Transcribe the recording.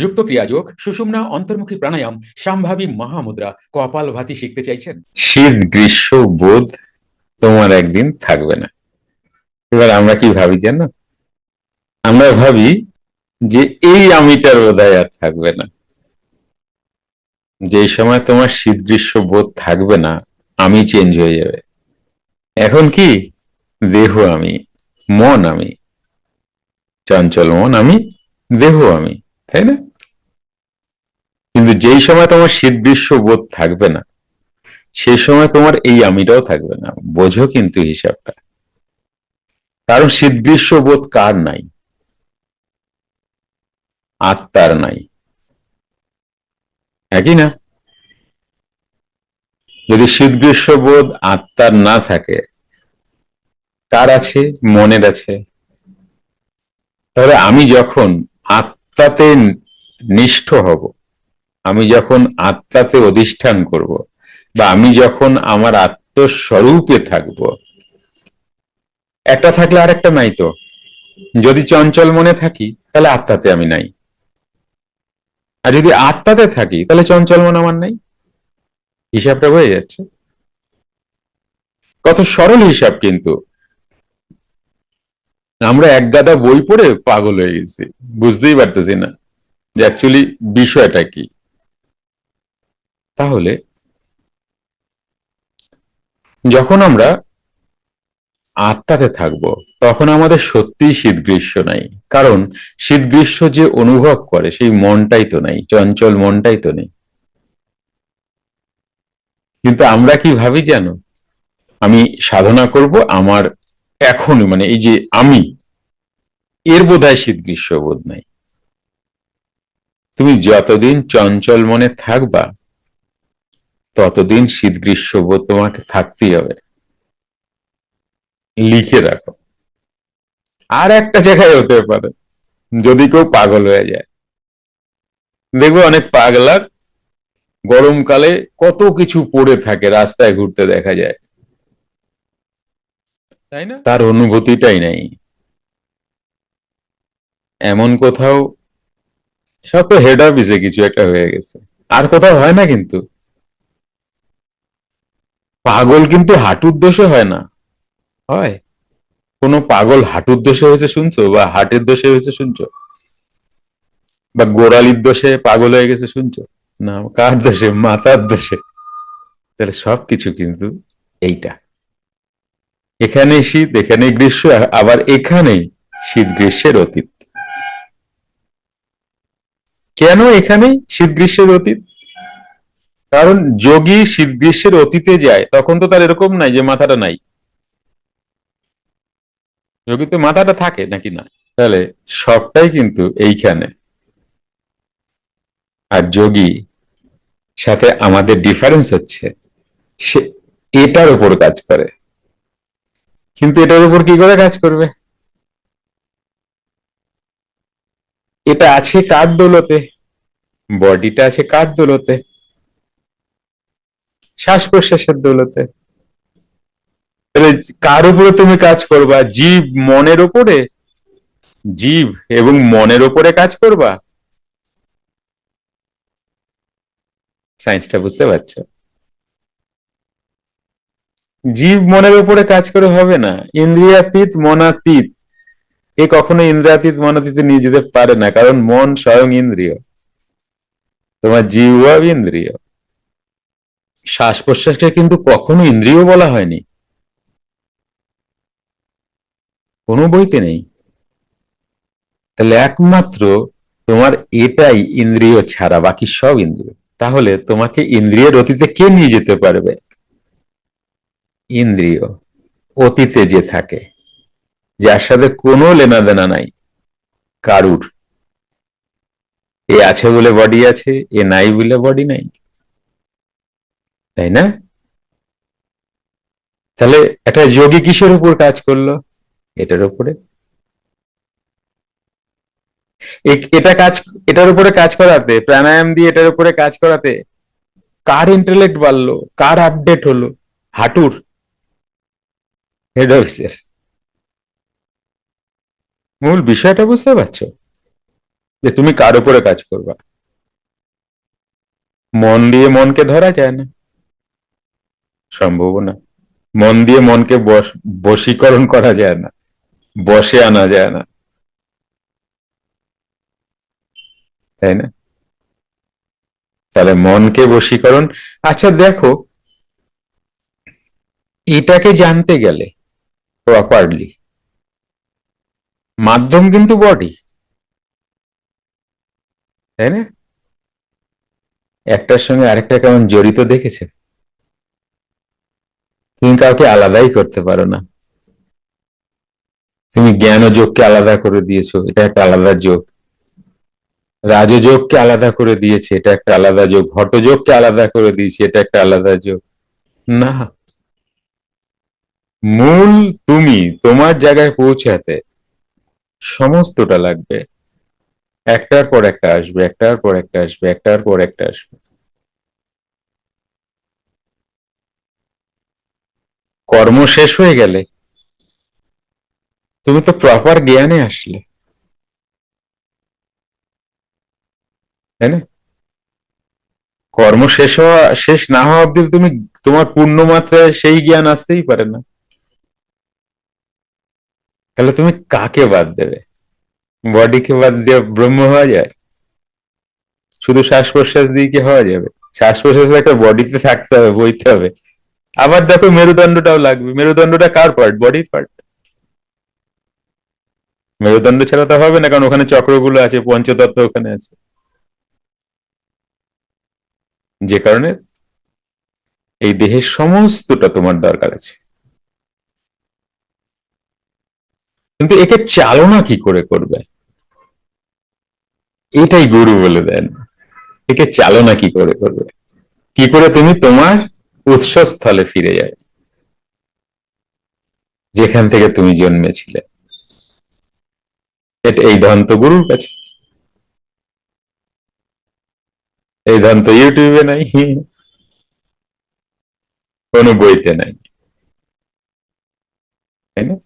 যুক্ত ক্রিয়াযোগ, সুষুম্না, অন্তর্মুখী প্রাণায়াম, সাম্ভাবী মহামুদ্রা, কপাল ভাতি শিখতে চাইছেন? শীত, গ্রীষ্ম, বোধ, তোমার একদিন থাকবে না। এবার আমরা কি ভাবি জানো? আমরা ভাবি যে এই আমিটার বোধহয় আর থাকবে না। যেই সময় তোমার শীত, গ্রীষ্ম, বোধ থাকবে না, আমি চেঞ্জ হয়ে যাবে। এখন কি? দেহ আমি, মন আমি, চঞ্চল মন আমি, দেহ আমি। তাই না? কিন্তু যেই সময় তোমার শীত গ্রীষ্ম বোধ থাকবে না, সেই সময় তোমার এই আমিটাও থাকবে না। বোঝো কিন্তু হিসাবটা। কারণ শীত গ্রীষ্ম বোধ কার নাই? আত্মার নাই। একই না? যদি শীত গ্রীষ্ম বোধ আত্মার না থাকে, কার আছে? মনের আছে। তাহলে আমি যখন আত্মাতে নিষ্ঠ হব। আমি যখন আত্মাতে অধিষ্ঠান করব বা আমি যখন আমার আত্মস্বরূপে থাকব, একটা থাকলে আর একটা নাই তো। যদি চঞ্চল মনে থাকি, তাহলে আত্মাতে আমি নাই। আর যদি আত্মাতে থাকি, তাহলে চঞ্চল মন আমার নাই। হিসাবটা হয়ে যাচ্ছে। কত সরল হিসাব কিন্তু। আমরা এক গাদা বই পড়ে পাগল হয়ে গেছি, বুঝতেই পারতেছি না যে অ্যাকচুয়ালি বিষয়টা কি। তাহলে যখন আমরা আত্মাতে থাকব, তখন আমাদের সত্যিই শীত গ্রীষ্ম নাই। কারণ শীত গ্রীষ্ম যে অনুভব করে, সেই মনটাই তো নাই, চঞ্চল মনটাই তো নেই। কিন্তু আমরা কি ভাবি জানো? আমি সাধনা করব আমার এখন মানে এই যে আমি, এর বোধহয় শীত গ্রীষ্ম বোধ নাই। তুমি যতদিন চঞ্চল মনে থাকবা, ততদিন শীত গ্রীষ্ম বোধ তোমাকে থাকতেই হবে। লিখে রাখো। আর একটা জায়গায় হতে পারে, যদি কেউ পাগল হয়ে যায়। দেখবে অনেক পাগলার গরমকালে কত কিছু পড়ে থাকে, রাস্তায় ঘুরতে দেখা যায়। তাই না? তার অনুভূতিটাই নাই। এমন কোথাও সব তো হেড অফিসে কিছু একটা হয়ে গেছে। আর কোথাও হয় না কিন্তু। পাগল কিন্তু হাঁটুর দোষে হয় না। হয়। কোন পাগল হাঁটুর দোষে হয়েছে শুনছো? বা হাটের দোষে হয়েছে শুনছো? বা গোড়ালির দোষে পাগল হয়ে গেছে শুনছো? না কার দোষে? মাথার দোষে। তাহলে সবকিছু কিন্তু এইটা। এখানে শীত এখানে গ্রীষ্ম, আবার এখানেই শীত গ্রীষ্মের অতীত। কেন এখানে শীত গ্রীষ্মের অতীত? কারণ যোগী শীত গ্রীষ্মের অতীতে যায়, তখন তো তার এরকম নাই যে মাথাটা নাই। যোগী তো মাথাটা থাকে নাকি না? তাহলে সবটাই কিন্তু এইখানে। আর যোগী সাথে আমাদের ডিফারেন্স হচ্ছে, সে এটার উপর কাজ করে। কিন্তু এটার উপর কি করে কাজ করবে? এটা আছে কার দৌলতে? বডিটা আছে কার দৌলতে? শ্বাস প্রশ্বাসের দৌলতে। তাহলে কার উপরে তুমি কাজ করবা? জীব মনের উপরে? জীব এবং মনের উপরে কাজ করবা? সায়েন্সটা বুঝতে পারছ? জীব মনের উপরে কাজ করে হবে না। ইন্দ্রিয়াতীত মনাতীত। এ কখনো ইন্দ্রিয়াতীত মনাতীতে নিয়ে যেতে পারে না, কারণ মন স্বয়ং ইন্দ্রিয়। তোমার জীব ইন্দ্রিয়। শ্বাস প্রশ্বাসকে কিন্তু কখনো ইন্দ্রিয় বলা হয়নি। কোনো বইতে নেই। তাহলে একমাত্র তোমার এটাই ইন্দ্রিয় ছাড়া, বাকি সব ইন্দ্রিয়। তাহলে তোমাকে ইন্দ্রিয়ের অতীতে কে নিয়ে যেতে পারবে? ইন্দ্রিয়, অতীতে যে থাকে, যার সাথে কোনো লেনা দেনা নাই, কারুর। এ আছে বলে বডি আছে, এ নাই বলে বডি নাই। তাই না? তাহলে একটা যোগী কিসের উপর কাজ করল? এটার উপরে। এটা কাজ, এটার উপরে কাজ করাতে, প্রাণায়াম দিয়ে এটার উপরে কাজ করাতে, কার ইন্টারলেক্ট বাড়লো, কার আপডেট হলো? হাঁটুর। হেড অফিসের মূল বিষয়টা বুঝতে পারছ? যে তুমি কার উপরে কাজ করবা? মন দিয়ে মনকে ধরা যায় না। সম্ভব না। মন দিয়ে মনকে বশ বশীকরণ করা যায় না। বসে আনা যায় না। তাই না? তাহলে মনকে বশীকরণ আচ্ছা দেখো, এটাকে জানতে গেলে প্রপারলি মাধ্যম কিন্তু বডি তাই না? একটার সঙ্গে আরেকটা কেমন জড়িত দেখেছে? তুমি কাউকে আলাদাই করতে পারো না। তুমি জ্ঞান যোগকে আলাদা করে দিয়েছ, এটা একটা আলাদা যোগ। রাজযোগকে আলাদা করে দিয়েছে, এটা একটা আলাদা যোগ। হটযোগকে আলাদা করে দিয়েছে, এটা একটা আলাদা যোগ। না। মূল তুমি তোমার জায়গায় পৌঁছাতে সমস্তটা লাগবে। একটার পর একটা আসবে, একটার পর একটা আসবে, একটার পর একটা আসবে। কর্ম শেষ হয়ে গেলে তুমি তো প্রপার জ্ঞানে আসলে। তাই না? কর্ম শেষ হওয়া, শেষ না হওয়া অব্দি তুমি তোমার পূর্ণ মাত্রায় সেই জ্ঞান আসতেই পারে না। তাহলে তুমি কাকে বাদ দেবে? বডিকে বাদ দিয়ে ব্রহ্ম হওয়া যায়? শুধু শ্বাস প্রশ্বাস দিয়ে কি হওয়া যাবে? শ্বাস প্রশ্বাস একটা বডিতে থাকতে হবে, বইতে হবে। আবার দেখো মেরুদণ্ডটাও লাগবে। মেরুদণ্ডটা কার পার্ট বডির পার্ট মেরুদণ্ড ছাড়া তো হবে না, কারণ ওখানে চক্রগুলো আছে, পঞ্চতত্ত্ব ওখানে আছে। যে কারণে এই দেহের সমস্তটা তোমার দরকার আছে। কিন্তু একে চালনা কি করে করবে? এটাই গুরু বলে দেন। একে চালনা কি করে করবে? কি করে তুমি তোমার উৎসস্থলে ফিরে যাবে? যেখান থেকে তুমি জন্মেছিলে। এই ধন্ত গুরুর কাছে। এই ধন্ত ইউটিউবে নাই। কোনো বইতে নাই। তাই না?